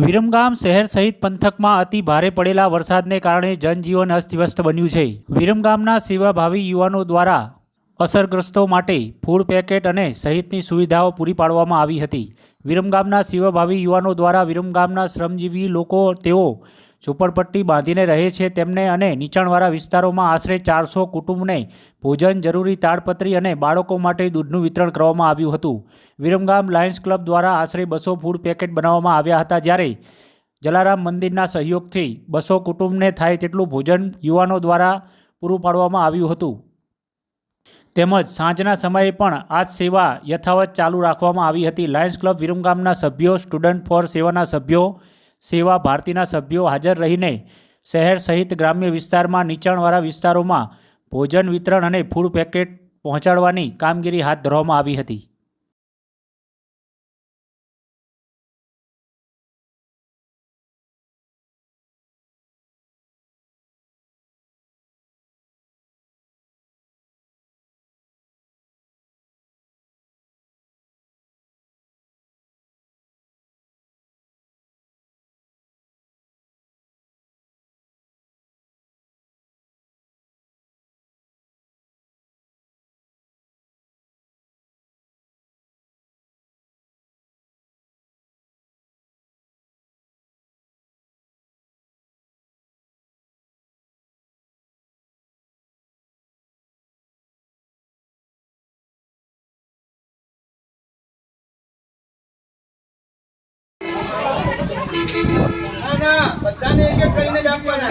વિરમગામ શહેર સહિત પંથકમાં અતિ ભારે પડેલા વરસાદને કારણે જનજીવન અસ્તવ્યસ્ત બન્યું છે. વિરમગામના સેવાભાવી યુવાનો દ્વારા અસરગ્રસ્તો માટે ફૂડ પેકેટ અને સહિતની સુવિધાઓ પૂરી પાડવામાં આવી હતી. વિરમગામના સેવાભાવી યુવાનો દ્વારા વિરમગામના શ્રમજીવી લોકો, તેઓ ઝૂંપડપટ્ટી બાંધીને રહે છે તેમને અને નીચાણવાળા વિસ્તારોમાં આશરે ચારસો કુટુંબને ભોજન, જરૂરી તાડપત્રી અને બાળકો માટે દૂધનું વિતરણ કરવામાં આવ્યું હતું. વિરમગામ લાયન્સ ક્લબ દ્વારા આશરે બસો ફૂડ પેકેટ બનાવવામાં આવ્યા હતા જ્યારે જલારામ મંદિરના સહયોગથી બસો કુટુંબને થાય તેટલું ભોજન યુવાનો દ્વારા પૂરું પાડવામાં આવ્યું હતું. તેમજ સાંજના સમયે પણ આ સેવા યથાવત ચાલુ રાખવામાં આવી હતી. લાયન્સ ક્લબ વિરમગામના સભ્યો, સ્ટુડન્ટ ફોર સેવાના સભ્યો સેવા ભારતીના સભ્યો હાજર રહીને શહેર સહિત ગ્રામ્ય વિસ્તારમાં નીચાણવાળા વિસ્તારોમાં ભોજન વિતરણ અને ફૂડ પેકેટ પહોંચાડવાની કામગીરી હાથ ધરવામાં આવી હતી. ના બધાને એક એક કરીને જ આપવાના